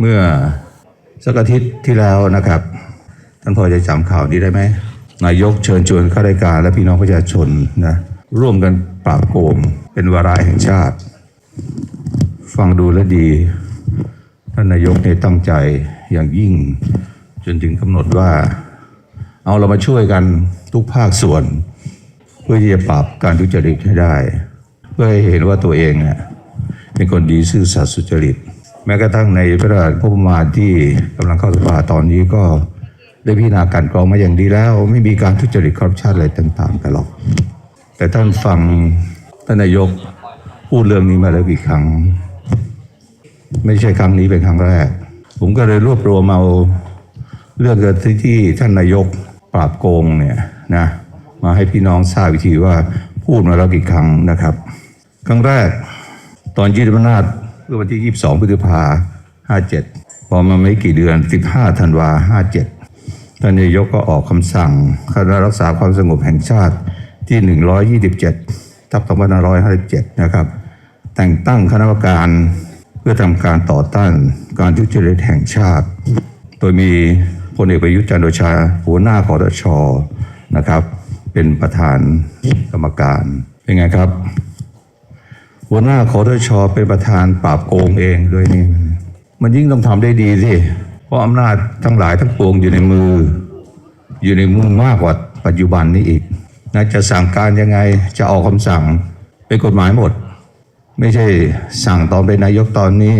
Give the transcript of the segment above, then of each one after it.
เมื่อสักอาทิตย์ที่แล้วนะครับ ท่านพอจะจำข่าวนี้ได้ไหมนายกเชิญชวนข้าราชการและพี่น้องประชาชนนะร่วมกันปราบโกงเป็นวาระแห่งชาติ ฟังดูแลดี ท่านนายกเนี่ยตั้งใจอย่างยิ่ง จนถึงกำหนดว่า เอาเรามาช่วยกันทุกภาคส่วน เพื่อที่จะปราบการทุจริตให้ได้ เพื่อให้เห็นว่าตัวเองเนี่ยเป็นคนดีซื่อสัตย์สุจริต แม้กระทั่งในพระราชงบประมาณที่กำลังเข้าสภาตอนนี้ก็ได้พิจารณาการกรองมาอย่างดีแล้ว ไม่มีการทุจริตคอร์รัปชันอะไรต่างๆกันหรอก แต่ท่านฟังท่านนายกพูดเรื่องนี้มาแล้วกี่ครั้ง ไม่ใช่ครั้งนี้เป็นครั้งแรก ผมก็เลยรวบรวมเอาเรื่องเกิดที่ที่ท่านนายกปราบโกงเนี่ยนะมาให้พี่น้องทราบวิธีว่าพูดมาแล้วกี่ครั้งนะครับ ครั้งแรกตอนยึดอำนาจ เมื่อวันที่ 22 พฤษภา57พอมาไม่กี่เดือน 15 ธันวา57ท่านนายกก็ออกคำสั่งคณะรักษาความสงบแห่งชาติที่ 127 ทับ2557 นะครับ แต่งตั้งคณะกรรมการเพื่อทำการต่อต้านการทุจริตแห่งชาติ โดยมีพลเอกประยุทธ์จันทร์โอชา หัวหน้าคอตชนะครับ เป็นประธานกรรมการ เป็นไงครับ หัวหน้าคอตชเป็นประธานปราบโกงเองด้วยนี่ มันยิ่งต้องทำได้ดีสิเพราะอำนาจทั้งหลายทั้งปวงอยู่ในมือ อยู่ในมือมากกว่าปัจจุบันนี้อีกนะจะสั่งการยังไงจะออกคำสั่งเป็นกฎหมายหมด ไม่ใช่สั่งตอนเป็นนายกตอนนี้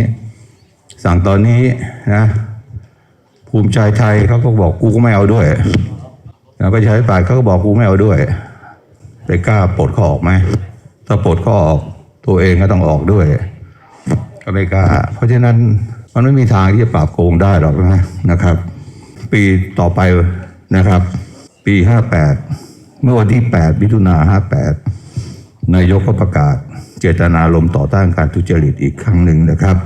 สั่งตอนนี้นะภูมิใจไทยเขาก็บอกกูก็ไม่เอาด้วยนะประชาธิปัตย์เขาก็บอกกูไม่เอาด้วยไปกล้าปลดเขาออกไหมถ้าปลดเขาออก ตัวเองก็ต้องออกด้วย ก็ไม่กล้า เพราะฉะนั้นมันไม่มีทางที่จะปราบโกงได้หรอกนะนะครับ ปีต่อไปนะครับ ปี 58 เมื่อวันที่ 8 มิถุนา58 นายกก็ประกาศ เจตนารมณ์ต่อต้านการทุจริตอีกครั้งหนึ่งนะครับ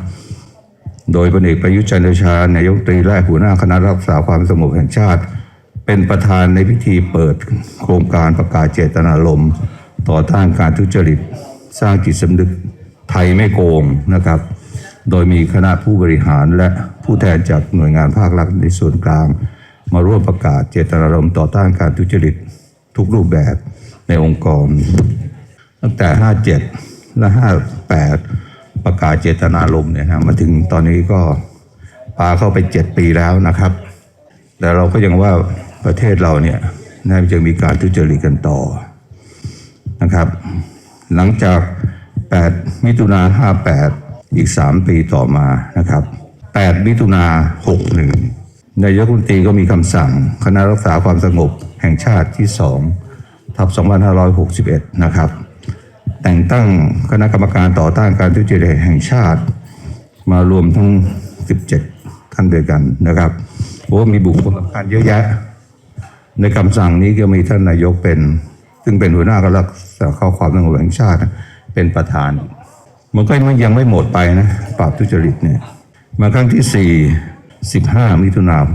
โดยพลเอกประยุทธ์จันทร์ชานายกตรีและหัวหน้าคณะรักษาความสงบแห่งชาติ เป็นประธานในพิธีเปิดโครงการประกาศเจตนารมณ์ต่อต้านการทุจริต สร้างจิตสำนึกไทยไม่โกงนะครับ โดยมีคณะผู้บริหารและผู้แทนจากหน่วยงานภาครัฐในส่วนกลาง มาร่วมประกาศเจตนารมณ์ต่อต้านการทุจริตทุกรูปแบบในองค์กร ตั้งแต่ 57 และ 58 ประกาศเจตนารมณ์เนี่ยนะมาถึงตอนนี้ก็ปาเข้าไป 7 ปีแล้วนะครับ แต่เราก็ยังว่าประเทศเราเนี่ยน่าจะมีการทุจริตกันต่อนะครับ หลังจาก 8 มิถุนา58 อีก 3 ปีต่อมานะครับ 8 มิถุนา61นายกรัฐมนตรีก็มีคำสั่ง คณะรักษาความสงบแห่งชาติที่ 2 ทับ 2561 นะครับ แต่งตั้งคณะกรรมการต่อต้านการทุจริตแห่งชาติ มารวมทั้ง 17 ท่านด้วยกันนะครับโอ้มีบุคคลสำคัญเยอะแยะ ในคำสั่งนี้ก็มีท่านนายกเป็น ซึ่งเป็นหัวหน้าคณะ รักษาความสงบแห่งชาติเป็นประธาน มันก็ยังไม่หมดไปนะปราบทุจริตเนี่ยมาครั้งที่ 4 15 มิถุนายน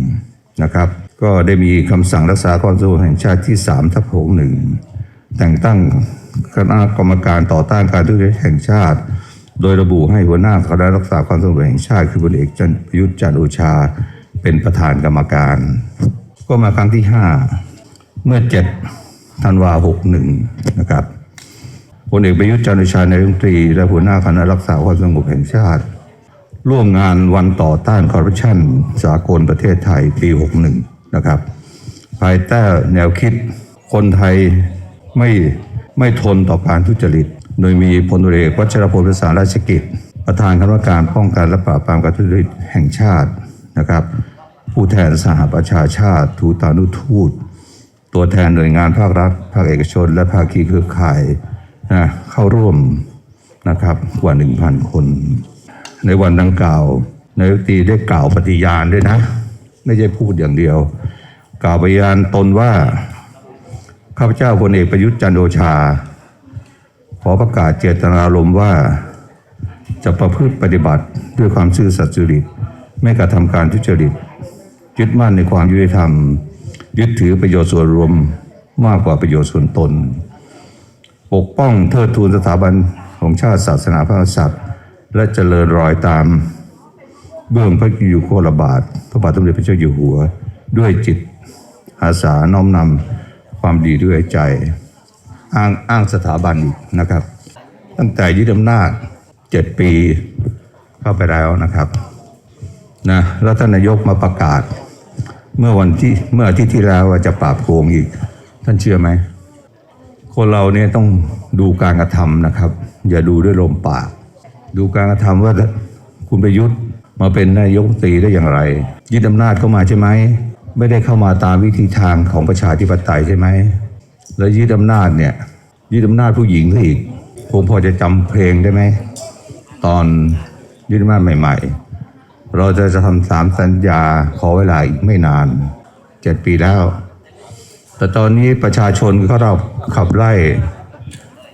61นะครับ ก็ได้มีคำสั่งรักษาความสงบแห่งชาติที่3ทับ61แต่งตั้งคณะกรรมการต่อต้านการทุจริตแห่งชาติ โดยระบุให้หัวหน้าคณะรักษาความสงบแห่งชาติคือพลเอกจันยุทธจันโอชา เป็นประธานกรรมการ ก็มาครั้งที่ 5 เมื่อ 7 ธันวา61นะครับพลเอกประยุทธ์จันทร์โอชานายกรัฐมนตรี และหัวหน้าคณะรักษาความสงบแห่งชาติ ร่วมงานวันต่อต้านคอร์รัปชันสากลประเทศไทยปี 61 นะครับ ภายใต้แนวคิดคนไทยไม่ไม่ทนต่อการทุจริต โดยมีพลเอกวัชรพลประสานราชกิจ ประธานคณะกรรมการป้องกันและปราบปรามการทุจริตแห่งชาตินะครับ ผู้แทนสหประชาชาติ ทูตานุทูต ตัวแทนหน่วยงานภาครัฐ ภาคเอกชน และภาคีเครือข่ายนะเข้าร่วมนะครับกว่า 1,000 คน ในวันดังกล่าวนายกตีได้กล่าวปฏิญาณด้วยนะ ไม่ใช่พูดอย่างเดียว กล่าวปฏิญาณตนว่า ข้าพเจ้าพลเอกประยุทธ์จันโอชา ขอประกาศเจตนารมณ์ว่า จะประพฤติปฏิบัติด้วยความซื่อสัตย์สุจริต ไม่กระทำการทุจริตยึดมั่นในความยุติธรรม ยึดถือประโยชน์ส่วนรวมมากกว่าประโยชน์ส่วนตน ปกป้องเทิดทูนสถาบันของชาติศาสนาพระมหากษัตริย์ และเจริญรอยตาม เบื้องพระยุคลบาท พระบาทสมเด็จพระเจ้าอยู่หัว ด้วยจิตอาสาน้อมนำความดีด้วยใจ อ้างอ้างสถาบันอีกนะครับ ตั้งแต่ยึดอำนาจเจ็ดปีเข้าไปแล้วนะครับนะแล้วท่านนายกมาประกาศ เมื่อวันที่เมื่ออาทิตย์ที่แล้วว่าจะปราบโกงอีก ท่านเชื่อไหม คนเราเนี่ยต้องดูการกระทำนะครับ อย่าดูด้วยลมปาก ดูการกระทำว่าคุณประยุทธ์มาเป็นนายกตีได้อย่างไร ยึดอำนาจเข้ามาใช่ไหม ไม่ได้เข้ามาตามวิธีทางของประชาธิปไตยใช่ไหม แล้วยึดอำนาจเนี่ยยึดอำนาจผู้หญิงซะอีกคงพอจะจำเพลงได้ไหม ตอนยึดอำนาจใหม่ ๆ เราจะจะทำสามสัญญาขอเวลาอีกไม่นานเจ็ดปีแล้ว แต่ตอนนี้ประชาชนเขาเราขับไล่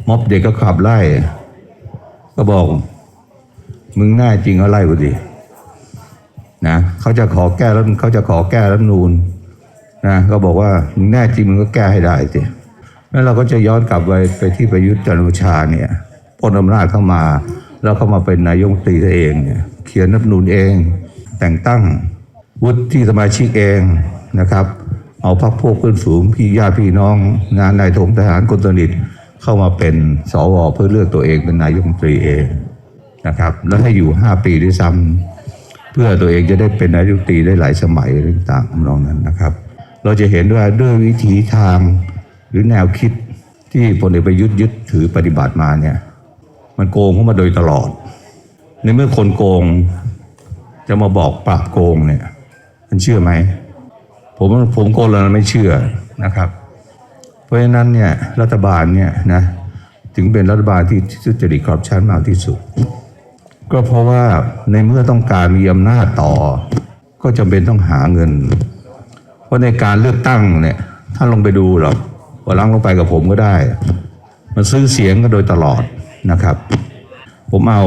ม็อบเด็กก็ขับไล่ ก็บอก มึงแน่จริงก็ไล่กูดินะเขาจะขอแก้แล้วเขาจะขอแก้รัฐนูนนะก็บอกว่ามึงแน่จริงมึงก็แก้ให้ได้สิแล้วเราก็จะย้อนกลับไปไปที่ประยุทธ์จันทร์โอชาเนี่ยพ้นอำนาจเข้ามา แล้วเข้ามาเป็นนายกตีตัวเองเนี่ย เขียนรัฐนูนเอง แต่งตั้งวุฒิสมาชิกเองนะครับ เอาพักพวกเพื่อนฝูงพี่ญาติพี่น้อง งานนายทหารทหารคนสนิทเข้ามาเป็นสวเพื่อเลือกตัวเองเป็นนายกรัฐมนตรีเองนะครับแล้วให้อยู่ 5 ปีด้วยซ้ำเพื่อตัวเองจะได้เป็นนายกรัฐมนตรีได้หลายสมัยต่างๆทำนองนั้นนะครับ เราจะเห็นว่าด้วยวิธีทางหรือแนวคิดที่พลเอกประยุทธ์ยึดถือปฏิบัติมาเนี่ยมันโกงเข้ามาโดยตลอด ในเมื่อคนโกง จะมาบอกปราบโกงเนี่ย มันเชื่อไหม ผมผมโกนแล้วไม่เชื่อนะครับ เพราะฉะนั้นเนี่ยรัฐบาลเนี่ยนะถึงเป็นรัฐบาลที่ทุจริตคอร์รัปชันมากที่สุด ก็เพราะว่าในเมื่อต้องการมีอำนาจต่อ ก็จำเป็นต้องหาเงิน เพราะในการเลือกตั้งเนี่ยท่านลงไปดูหรอกวันลังลงไปกับผมก็ได้ มันซื้อเสียงกันโดยตลอดนะครับ ผมเอา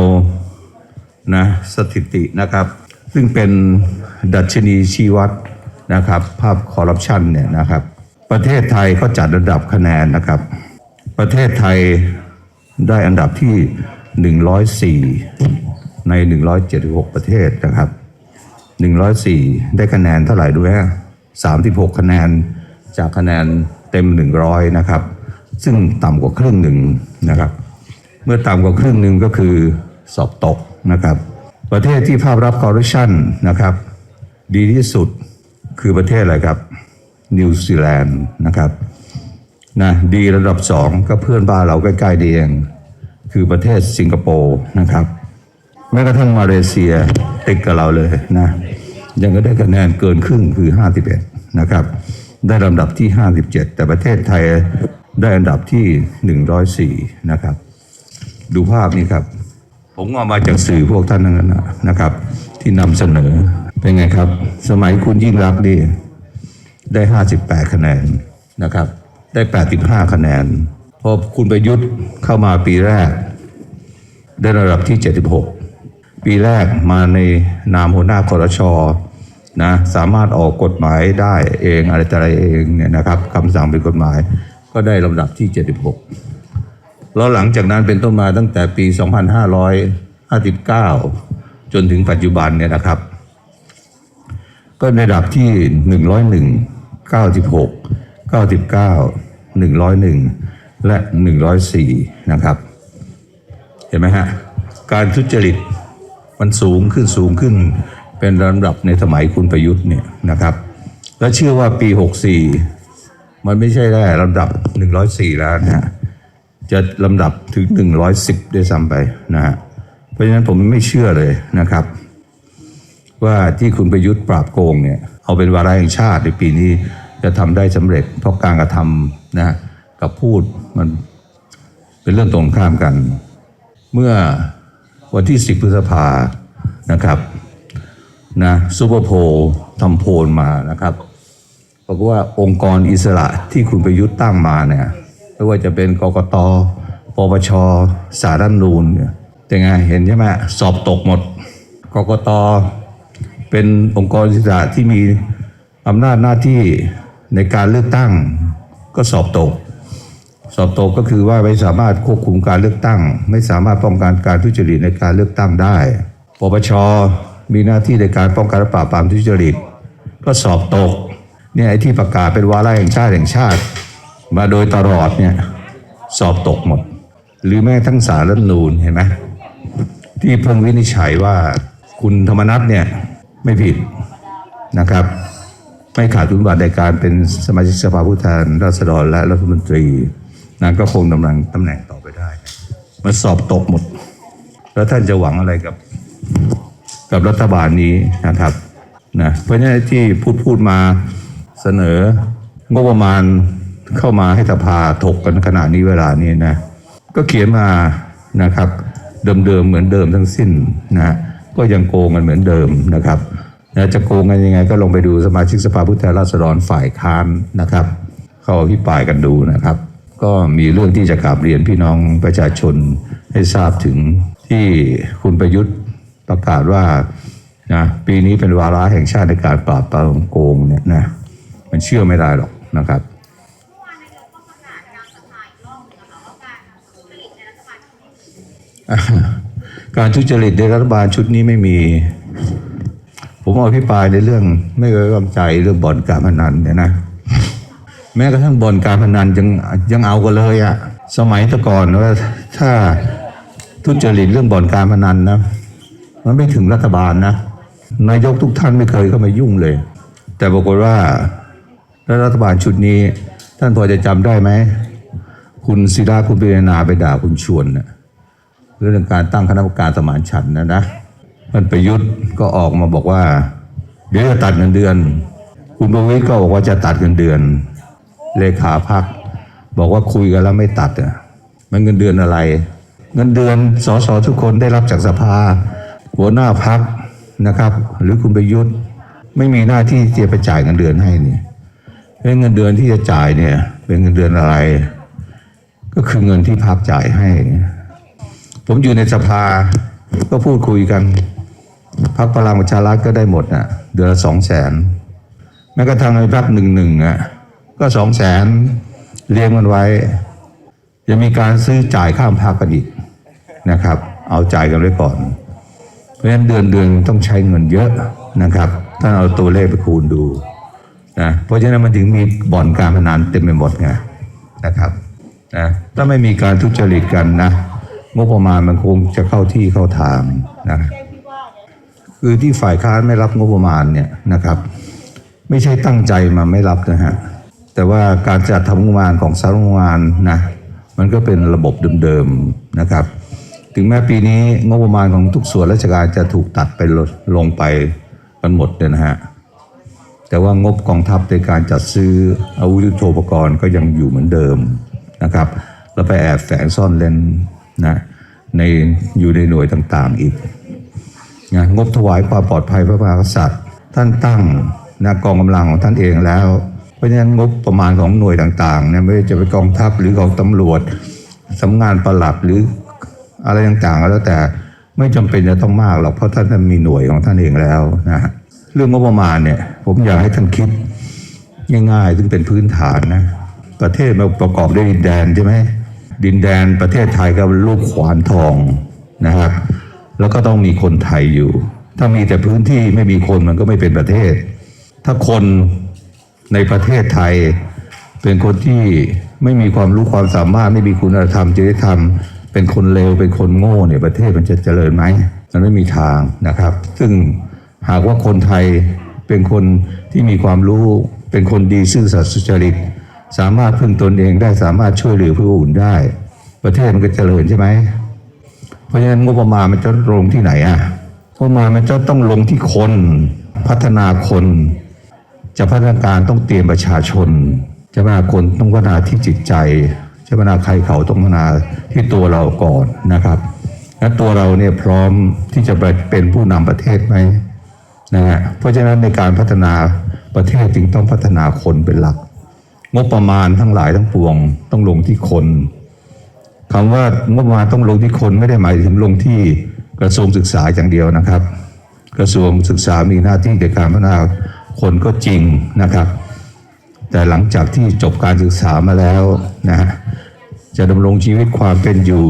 นะสถิตินะครับ ซึ่งเป็นดัชนีชี้วัดนะครับ ภาพคอร์รัปชันเนี่ยนะครับ ประเทศไทยเขาจัดระดับคะแนนนะครับ ประเทศไทยได้อันดับที่ 104 ใน 176 ประเทศนะครับ 104 ได้คะแนนเท่าไหร่ด้วยฮะ36 คะแนนจากคะแนนเต็ม 100 นะครับ ซึ่งต่ำกว่าครึ่งหนึ่งนะครับ เมื่อต่ำกว่าครึ่งหนึ่งก็คือสอบตก นะครับ ประเทศที่ภาพรับคอร์รัปชันนะครับ ดีที่สุดคือประเทศอะไรครับ นิวซีแลนด์นะครับนะดีระดับสองก็เพื่อนบ้านเราใกล้ๆดีเองคือประเทศสิงคโปร์นะครับแม้กระทั่งมาเลเซียติดกับเราเลยนะยังก็ได้คะแนนเกินครึ่งคือ 51 นะครับ ได้ลำดับที่ 57 แต่ประเทศไทยได้อันดับที่ 104 นะครับ ดูภาพนี้ครับ ผมเอามาจากสื่อพวกท่านนั้นนะนะครับ ที่นำเสนอเป็นไงครับ สมัยคุณยิ่งรักดีได้ 58 คะแนนนะครับ ได้ 85 คะแนนพอคุณประยุทธ์เข้ามาปีแรก ได้ระดับที่ 76 ปีแรกมาในนามหัวหน้าคอรชอนะสามารถออกกฎหมายได้เองอะไรต่ออะไรเองเนี่ยนะครับคำสั่งเป็นกฎหมายก็ได้ลำดับที่ 76 แล้วหลังจากนั้นเป็นต้นมาตั้งแต่ปี 2559 จนถึงปัจจุบันเนี่ยนะครับ ก็ในระดับที่ 101 96 99 101 และ 104 นะครับ เห็นไหมฮะ การทุจริตมันสูงขึ้นสูงขึ้น เป็นลำดับในสมัยคุณประยุทธ์เนี่ยนะครับ และเชื่อว่าปี 64 มันไม่ใช่ได้ลำดับ 104 แล้วนะฮะ จะลำดับถึง 110 ด้วยซ้ำไปนะฮะเพราะฉะนั้นผมไม่เชื่อเลยนะครับ ว่าที่คุณประยุทธ์ปราบโกงเนี่ยเอาเป็นวาระแห่งชาติในปีนี้จะทำได้สำเร็จ เพราะการกระทำนะกับพูดมันเป็นเรื่องตรงข้ามกัน เมื่อวันที่ 10 พฤษภานะครับนะซูเปอร์โพลทำโพลมานะครับบอกว่าองค์กรอิสระที่คุณประยุทธ์ตั้งมาเนี่ย ไม่ว่าจะเป็นกกตปปชสารรัฐธรรมนูนเนี่ยเป็นไงเห็นใช่ไหมสอบตกหมดกกตเป็นองค์กรอิสระที่มีอำนาจหน้าที่ในการเลือกตั้งก็สอบตก สอบตกก็คือว่าไม่สามารถควบคุมการเลือกตั้ง ไม่สามารถป้องกันการทุจริตในการเลือกตั้งได้ ปปชมีหน้าที่ในการป้องกันและปราบปรามทุจริต ก็สอบตกเนี่ยไอ้ที่ประกาศเป็นวาระแห่งชาติแห่งชาติ มาโดยตลอดเนี่ยสอบตกหมด หรือแม้ทั้งสารรัฐนูนเห็นไหมที่เพิ่งวินิจฉัยว่าคุณธรรมนัฐเนี่ยไม่ผิดนะครับ ไม่ขาดคุณบัติในการเป็นสมาชิกสภาผู้แทนราษฎรและรัฐมนตรีนั้นก็คงดำรงตำแหน่งต่อไปได้มันสอบตกหมด แล้วท่านจะหวังอะไรกับ กับรัฐบาลนี้นะครับนะเพราะฉะนั้นที่พูดพูดมาเสนองบประมาณ เข้ามาให้สภาถกกันขนาดนี้เวลานี้นะ ก็เขียนมานะครับ เดิมๆเหมือนเดิมทั้งสิ้นนะก็ยังโกงกันเหมือนเดิมนะครับนะจะโกงกันยังไงก็ลงไปดูสมาชิกสภาผู้แทนราษฎรฝ่ายค้านนะครับเข้าอภิปรายกันดูนะครับ ก็มีเรื่องที่จะกราบเรียนพี่น้องประชาชนให้ทราบถึงที่คุณประยุทธ์ประกาศว่านะปีนี้เป็นวาระแห่งชาติในการปราบปรามโกงเนี่ยนะมันเชื่อไม่ได้หรอกนะครับ การทุจริตในรัฐบาลชุดนี้ไม่มี ผมอภิปรายในเรื่อง ไม่ไว้วางใจเรื่องบ่อนการพนันเนี่ยนะ แม้กระทั่งบ่อนการพนันยังยังเอากันเลยอะสมัยตะก่อนว่าถ้าทุจริตเรื่องบ่อนการพนันนะมันไม่ถึงรัฐบาลนะนายกทุกท่านไม่เคยเข้ามายุ่งเลย แต่ปรากฏว่าแล้วรัฐบาลชุดนี้ ท่านพอจะจำได้ไหม คุณศิราคุณปิรนาไปด่าคุณชวนน่ะ เรื่องการตั้งคณะกรรมการสมานฉันนะนะมันประยุทธ์ก็ออกมาบอกว่า เดี๋ยวจะตัดเงินเดือน คุณประวิตรก็บอกว่าจะตัดเงินเดือน เลขาพักบอกว่าคุยกันแล้วไม่ตัดอะมันเงินเดือนอะไร เงินเดือนสสทุกคนได้รับจากสภา หัวหน้าพักนะครับ หรือคุณประยุทธ์ไม่มีหน้าที่จะไปจ่ายเงินเดือนให้เนี่ยเงินเดือนที่จะจ่ายเนี่ย เป็นเงินเดือนอะไร ก็คือเงินที่พักจ่ายให้ ผมอยู่ในสภาก็พูดคุยกันพักพลังประชารัฐก็ได้หมดน่ะ เดือนละสองแสนแม้กระทั่งในพักหนึ่งหนึ่งอะก็สองแสนเลี้ยงมันไว้ยังมีการซื้อจ่ายข้ามพักกันอีกนะครับ เอาจ่ายกันไว้ก่อน เพราะฉะนั้นเดือนเดือนต้องใช้เงินเยอะนะครับท่านเอาตัวเลขไปคูณดูนะเพราะฉะนั้นมันถึงมีบ่อนการพนันเต็มไปหมดไงนะครับนะถ้าไม่มีการทุจริตกันนะ งบประมาณมันคงจะเข้าที่เข้าทางนะคือที่ฝ่ายค้านไม่รับงบประมาณเนี่ยนะครับ ไม่ใช่ตั้งใจมาไม่รับนะฮะแต่ว่าการจัดทำงบประมาณของสำนักงบประมาณนะมันก็เป็นระบบเดิมๆนะครับ ถึงแม้ปีนี้งบประมาณของทุกส่วนราชการจะถูกตัดไปลดลงไปกันหมดเนี่ยนะฮะแต่ว่างบกองทัพในการจัดซื้ออาวุธยุทโธปกรณ์ก็ยังอยู่เหมือนเดิมนะครับ แล้วไปแอบแฝงซ่อนเลน นะในอยู่ในหน่วยต่างๆอีกนะงบถวายความปลอดภัยพระมหากษัตริย์ ท่านตั้งนะกองกำลังของท่านเองแล้ว เพราะฉะนั้นงบประมาณของหน่วยต่างๆเนี่ยไม่ว่าจะเป็นกองทัพหรือของตำรวจสำนักงานประหลัดหรืออะไรต่างๆก็แล้วแต่ไม่จำเป็นจะต้องมากหรอกเพราะท่านมีหน่วยของท่านเองแล้วนะฮะเรื่องงบประมาณเนี่ยผมอยากให้ท่านคิดง่ายๆ ซึ่งเป็นพื้นฐานนะ ประเทศมันประกอบด้วยดินแดนใช่ไหม ดินแดนประเทศไทยก็เป็นลูกขวานทองนะครับ แล้วก็ต้องมีคนไทยอยู่ ถ้ามีแต่พื้นที่ไม่มีคนมันก็ไม่เป็นประเทศ ถ้าคนในประเทศไทย เป็นคนที่ไม่มีความรู้ความสามารถไม่มีคุณธรรมจริยธรรม เป็นคนเลวเป็นคนโง่เนี่ยประเทศมันจะเจริญไหมมันไม่มีทางนะครับ ซึ่งหากว่าคนไทยเป็นคนที่มีความรู้เป็นคนดีซื่อสัตย์สุจริต สามารถพึ่งตนเองได้สามารถช่วยเหลือผู้อื่นได้ ประเทศมันก็เจริญใช่ไหมเพราะฉะนั้นงบประมาณมันจะลงที่ไหนอะงบประมาณมันจะต้องลงที่คน พัฒนาคน จะพัฒนาการต้องเตรียมประชาชน จะพัฒนาคนต้องพัฒนาที่จิตใจ จะพัฒนาใครเขาต้องพัฒนาที่ตัวเราก่อนนะครับและตัวเราเนี่ยพร้อมที่จะเป็นผู้นำประเทศไหมนะฮะเพราะฉะนั้นในการพัฒนาประเทศจึงต้องพัฒนาคนเป็นหลัก งบประมาณทั้งหลายทั้งปวง ต้องลงที่คนคำว่างบประมาณต้องลงที่คนไม่ได้หมายถึงลงที่กระทรวงศึกษาอย่างเดียวนะครับ กระทรวงศึกษามีหน้าที่ในการพัฒนาคนก็จริงนะครับ แต่หลังจากที่จบการศึกษามาแล้วนะจะดำรงชีวิตความเป็นอยู่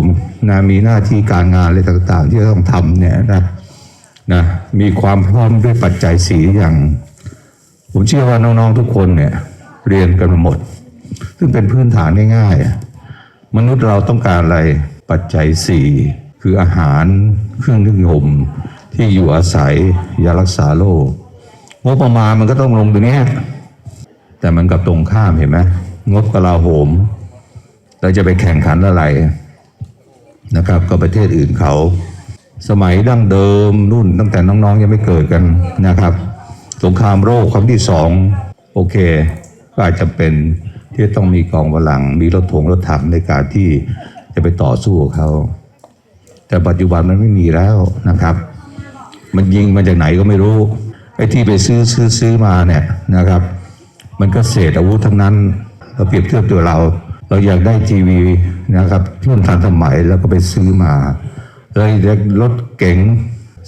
นะมีหน้าที่การงานอะไรต่างๆ ที่ต้องทำเนี่ยนะนะมีความพร้อมด้วยปัจจัยสีอย่าง ผมเชื่อว่าน้องๆทุกคนเนี่ย เรียนกันมาหมด ซึ่งเป็นพื้นฐานง่ายๆ มนุษย์เราต้องการอะไรปัจจัยสี่คืออาหารเครื่องนึ่งห่มที่อยู่อาศัยยารักษาโรคงบประมาณมันก็ต้องลงตรงนี้แต่มันกับตรงข้ามเห็นไหมงบกลาโหมเราจะไปแข่งขันอะไรนะครับกับประเทศอื่นเขา สมัยดั้งเดิมรุ่นตั้งแต่น้องๆยังไม่เกิดกันนะครับ สงครามโลกครั้งที่สองโอเค ก็อาจจะเป็นที่ต้องมีกองกำลัง มีรถถงรถถังในการที่จะไปต่อสู้เขา แต่ปัจจุบันมันไม่มีแล้วนะครับ มันยิงมาจากไหนก็ไม่รู้ไอ้ที่ไปซื้อซื้อซื้อมาเนี่ยนะครับ มันก็เศษอาวุธทั้งนั้นเราเปรียบเทียบตัวเรา เราอยากได้ทีวีนะครับรุ่นทันสมัยแล้วก็ไปซื้อมาเลยเรียกรถเก๋ง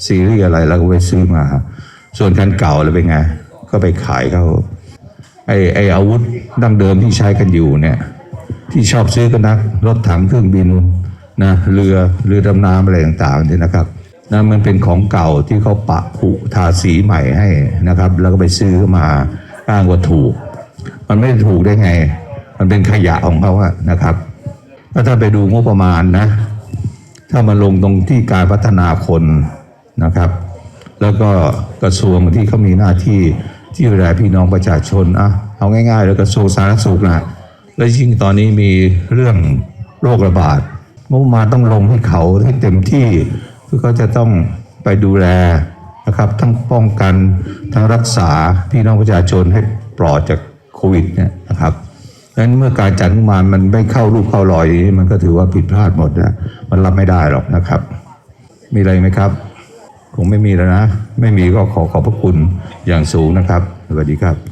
ซีรีส์อะไรแล้วก็ไปซื้อมา ส่วนคันเก่าเลยเป็นไง ก็ไปขายเขา ไอไออาวุธดั้งเดิมที่ใช้กันอยู่เนี่ยที่ชอบซื้อกันนักรถถังเครื่องบินนะเรือเรือดำน้ำอะไรต่างๆเนี่ยนะครับนะมันเป็นของเก่าที่เขาปะผุทาสีใหม่ให้นะครับ แล้วก็ไปซื้อมาอ้างว่าถูก มันไม่ถูกได้ไง มันเป็นขยะของเขาอะนะครับแล้วถ้าไปดูงบประมาณนะ ถ้ามาลงตรงที่การพัฒนาคนนะครับ แล้วก็กระทรวงที่เขามีหน้าที่ ที่ดูแลพี่น้องประชาชนอะเอาง่ายๆ แล้วกระทรวงสาธารณสุขนะและยิ่งตอนนี้มีเรื่องโรคระบาดงบมาต้องลงให้เขาให้เต็มที่เพื่อเขาจะต้องไปดูแลนะครับทั้งป้องกันทั้งรักษาพี่น้องประชาชนให้ปลอดจากโควิดเนี่ยนะครับดังนั้นเมื่อการจัดงบมามันไม่เข้ารูปเข้ารอยนี้มันก็ถือว่าผิดพลาดหมดนะมันรับไม่ได้หรอกนะครับ มีอะไรไหมครับ คงไม่มีแล้วนะ ไม่มีก็ขอขอบพระคุณอย่างสูงนะครับ สวัสดีครับ